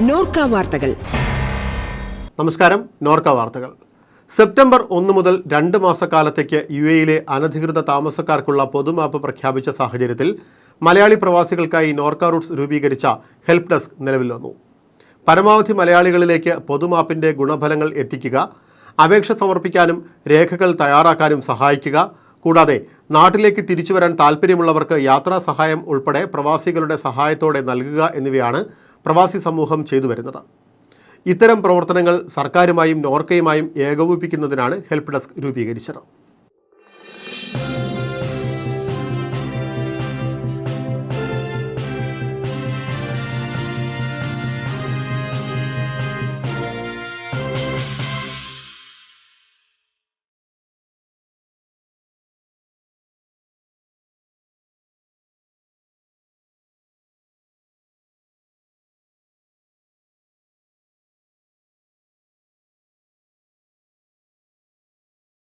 നോർക്ക വാർത്തകൾ. നമസ്കാരം നോർക്ക വാർത്തകൾ. സെപ്റ്റംബർ ഒന്ന് മുതൽ രണ്ട് മാസക്കാലത്തേക്ക് യു എയിലെ അനധികൃത താമസക്കാർക്കുള്ള പൊതുമാപ്പ് പ്രഖ്യാപിച്ച സാഹചര്യത്തിൽ മലയാളി പ്രവാസികൾക്കായി നോർക്ക റൂട്ട്സ് രൂപീകരിച്ച ഹെൽപ്പ് ഡെസ്ക് നിലവിൽ വന്നു. പരമാവധി മലയാളികളിലേക്ക് പൊതുമാപ്പിന്റെ ഗുണഫലങ്ങൾ എത്തിക്കുക അപേക്ഷ സമർപ്പിക്കാനും രേഖകൾ തയ്യാറാക്കാനും സഹായിക്കുക കൂടാതെ നാട്ടിലേക്ക് തിരിച്ചു വരാൻ താൽപ്പര്യമുള്ളവർക്ക് യാത്രാ സഹായം ഉൾപ്പെടെ പ്രവാസികളുടെ സഹായത്തോടെ നൽകുക എന്നിവയാണ് പ്രവാസി സമൂഹം ചെയ്തു വരുന്നത്. ഇത്തരം പ്രവർത്തനങ്ങൾ സർക്കാരുമായും നോർക്കയുമായും ഏകോപിപ്പിക്കുന്നതിനാണ് ഹെൽപ്പ് ഡെസ്ക് രൂപീകരിച്ചത്.